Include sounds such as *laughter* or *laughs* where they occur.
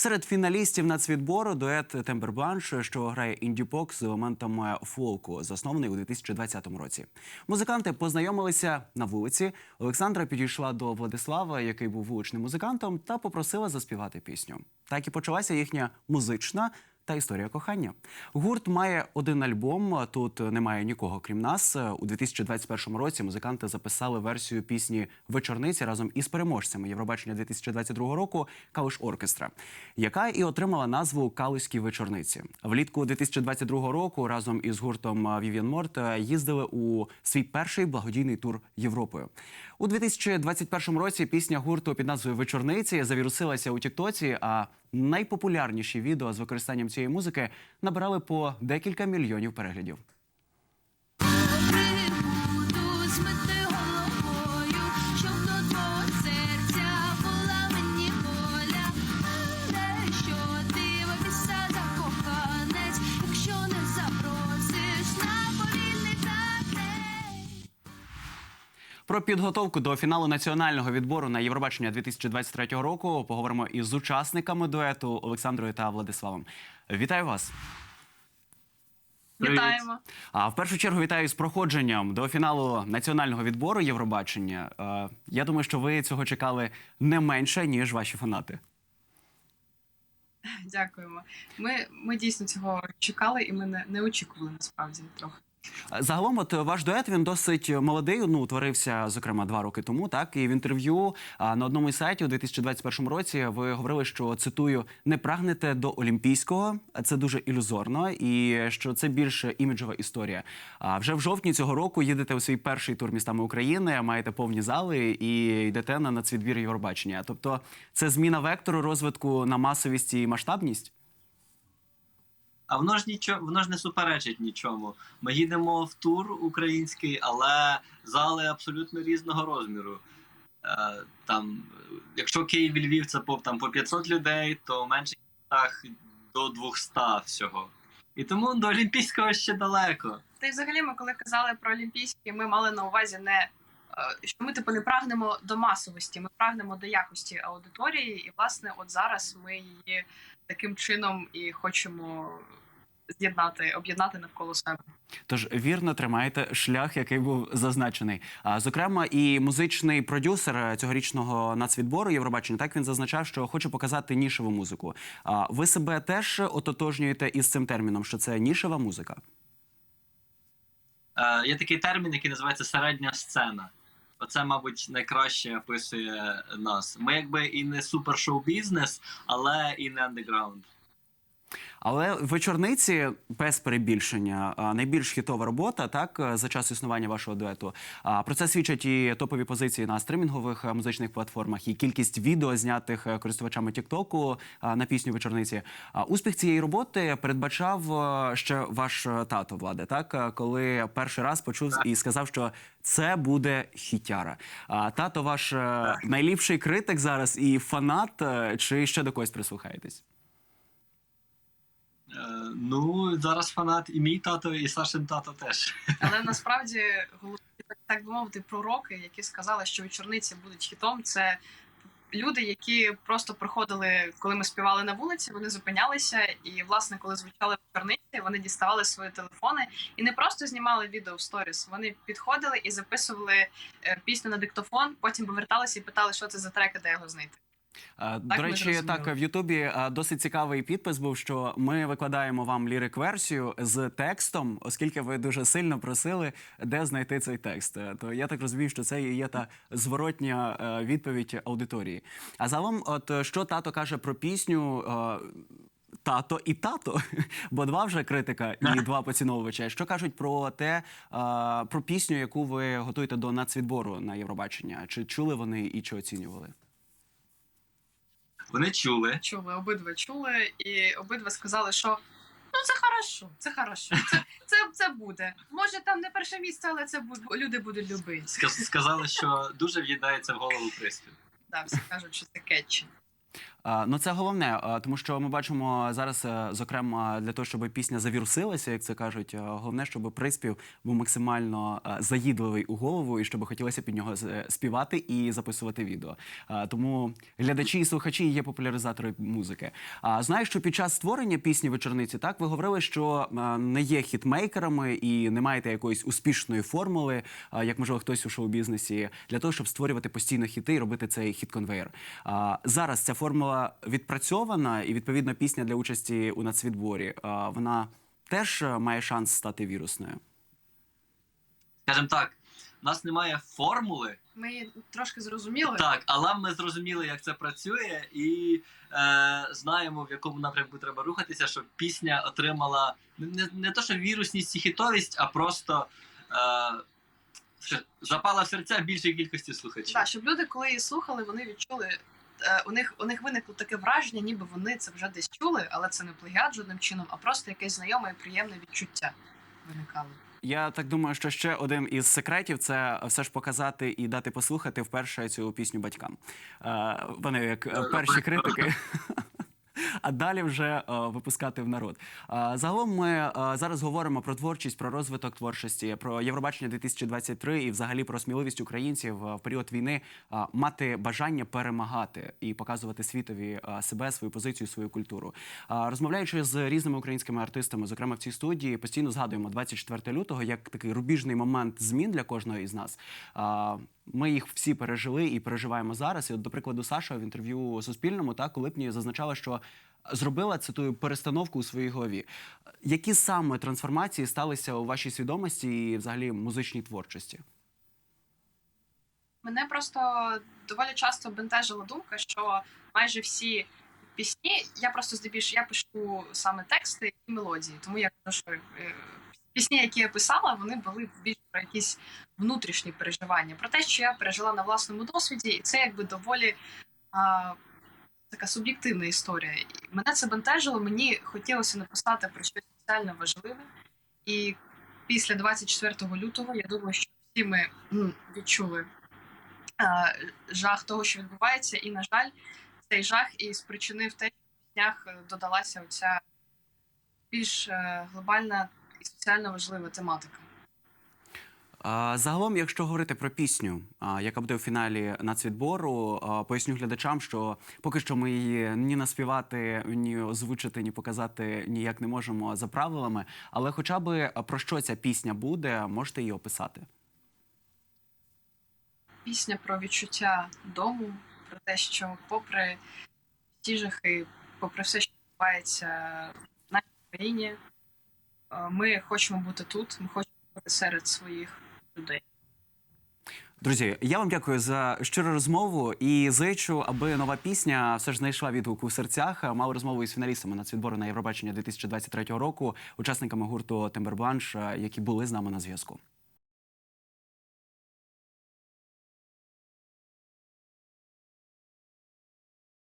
Серед фіналістів нацвідбору дует Тембербланш, що грає інді-пок з елементами фолку, заснований у 2020 році. Музиканти познайомилися на вулиці. Олександра підійшла до Владислава, який був вуличним музикантом, та попросила заспівати пісню. Так і почалася їхня музична. Та історія кохання. Гурт має один альбом. Тут немає нікого крім нас. У 2021 році музиканти записали версію пісні Вечорниці разом із переможцями Євробачення 2022 року Калуш Оркестра, яка і отримала назву Калуські вечорниці. Влітку 2022 року разом із гуртом Вів'ян Морт їздили у свій перший благодійний тур Європою. У 2021 році пісня гурту під назвою Вечорниці завірусилася у Тіктоці. А найпопулярніші відео з використанням цієї музики набирали по декілька мільйонів переглядів. Про підготовку до фіналу національного відбору на Євробачення 2023 року поговоримо із учасниками дуету Олександрою та Владиславом. Вітаю вас! Вітаємо. А в першу чергу вітаю з проходженням до фіналу національного відбору Євробачення. Е, Я думаю, що ви цього чекали не менше ніж ваші фанати. Дякуємо. Ми, ми дійсно цього чекали, і ми не, не очікували насправді трохи. Загалом, от ваш дует він досить молодий. Ну утворився зокрема два роки тому. Так і в інтерв'ю на одному із сайтів у 2021 році ви говорили, що цитую не прагнете до олімпійського, це дуже ілюзорно, і що це більше іміджова історія. А вже в жовтні цього року їдете у свій перший тур містами України, маєте повні зали і йдете на нацвідбір Євробачення. Тобто, це зміна вектору розвитку на масовість і масштабність. А воно ж нічого, воно ж не суперечить нічому. Ми їдемо в тур український, але зали абсолютно різного розміру. Е, там, якщо Київ і Львів це по, там, по 500 людей, то в менших містах до 200 всього. І тому до Олімпійського ще далеко. Та й взагалі, ми коли казали про олімпійські, ми мали на увазі не що ми типу не прагнемо до масовості, ми прагнемо до якості аудиторії, і власне, от зараз ми її таким чином і хочемо з'єднати, об'єднати навколо себе. Тож вірно тримаєте шлях, який був зазначений. А зокрема, і музичний продюсер цьогорічного нацвідбору Євробачення так він зазначав, що хоче показати нішеву музику. А ви себе теж ототожнюєте із цим терміном, що це нішева музика? Е, є такий термін, який називається середня сцена. Оце, мабуть, найкраще описує нас. Ми якби і не супер шоу-бізнес, але і не андеграунд. Але вечорниці без перебільшення найбільш хітова робота, так за час існування вашого дуету. Про це свідчать і топові позиції на стримінгових музичних платформах, і кількість відео знятих е, користувачами Тіктоку на пісню вечорниці. Успіх цієї роботи передбачав ще ваш е, тато влади, так коли перший раз почув і сказав, що це буде хітяра. Тато, ваш е, найліпший критик зараз і фанат, е, чи ще до когось прислухаєтесь? Е, ну, зараз фанат і мій тато, і Сашин тато теж. Але насправді так, би мовити, пророки, які сказали, що вечорниці будуть хітом, це люди, які просто приходили, коли ми співали на вулиці, вони зупинялися, і власне, коли звучали вечорниці, вони діставали свої телефони і не просто знімали відео в сторіс. Вони підходили і записували е, пісню на диктофон, потім поверталися і питали, що це за трек, де його знайти. Так, До речі, так в Ютубі досить цікавий підпис був, що ми викладаємо вам лірик-версію з текстом, оскільки ви дуже сильно просили, де знайти цей текст. Е, То я так розумію, що це і є та зворотня е, відповідь аудиторії. А загалом, от е, що тато каже про пісню. е, Тато і тато, *laughs* бо два вже критика і два поціновувача. Що кажуть про те, е, про пісню, яку ви готуєте до нацвідбору на Євробачення? Чи чули вони і чи оцінювали? Вони чули. Чули, обидва чули, і обидва сказали, що ну це хорошо, це хорошо, це, це, це буде. Може, там не перше місце, але це буде. Люди будуть любити. Сказали, що дуже в'їдається в голову приспів. Да, всі кажуть, що це кетчі. Ну, це головне, тому що ми бачимо зараз, е, зокрема, для того, щоб пісня завірусилася, як це кажуть, е, головне, щоб приспів був максимально е, заїдливий у голову, і щоб хотілося під нього співати і записувати відео. Тому глядачі і слухачі є популяризатори музики. А знаю, що під час створення пісні вечорниці, так ви говорили, що не є хітмейкерами і не маєте якоїсь успішної формули, як можливо хтось у шоу-бізнесі, для того, щоб створювати постійно хіти і робити цей хіт-конвейер. Зараз ця формула відпрацьована, і відповідно пісня для участі у нацвідборі. Вона теж е, має шанс стати вірусною. Скажімо так, у нас немає формули, Ми її трошки зрозуміли. так, але ми зрозуміли, як це працює, і е, знаємо, в якому напрямку треба рухатися, щоб пісня отримала не, не, не то, що вірусність і хітовість, а просто е, запала в серця більшої кількості слухачів. Так, щоб люди, коли її слухали, вони відчули. Е, У них у них виникло таке враження, ніби вони це вже десь чули, але це не плагіат жодним чином, а просто якесь знайоме і приємне відчуття виникало. Я так думаю, що ще один із секретів це все ж показати і дати послухати вперше цю пісню батькам. Е, Вони як е, перші критики. *laughs* А далі вже е, випускати в народ. Е, загалом ми е, зараз говоримо про творчість, про розвиток творчості, про Євробачення 2023 і взагалі про сміливість українців в період війни мати бажання перемагати і показувати світові себе, свою позицію, свою культуру. Розмовляючи з різними українськими артистами, зокрема в цій студії, постійно згадуємо 24 лютого як такий рубіжний момент змін для кожного із нас. Ми їх всі пережили і переживаємо зараз. І от, до прикладу, Саша в інтерв'ю Суспільному так у липні зазначала, що зробила цитую перестановку у своїй голові. Які саме трансформації сталися у вашій свідомості і взагалі музичній творчості? Мене просто доволі часто бентежила думка, що майже всі пісні, я просто здебільшого я пишу саме тексти і мелодії. Тому я кажу, що е, пісні, які я писала, вони були більш про якісь внутрішні переживання, про те, що я пережила на власному досвіді, і це якби доволі така суб'єктивна історія. І мене це бентежило, мені хотілося написати про щось соціально важливе. І після 24 лютого я думаю, що всі ми відчули е, жах того, що відбувається, і, на жаль, цей жах і спричинив те, що в піснях е, додалася оця більш е, глобальна і соціально важлива тематика. Загалом, якщо говорити про пісню, яка буде у фіналі нацвідбору, поясню глядачам, що поки що ми її ні наспівати, ні озвучити, ні показати ніяк не можемо за правилами. Але хоча би про що ця пісня буде, можете її описати. Пісня про відчуття дому, про те, що попри ті жахи, попри все, що відбувається в нашій країні, ми хочемо бути тут, ми хочемо бути серед своїх людей. Друзі, я вам дякую за щиру розмову і зичу, аби нова пісня все ж знайшла відгук у серцях. Мали розмову із фіналістами нацвідбору на Євробачення 2023 року, учасниками гурту Тембербланш, які були з нами на зв'язку.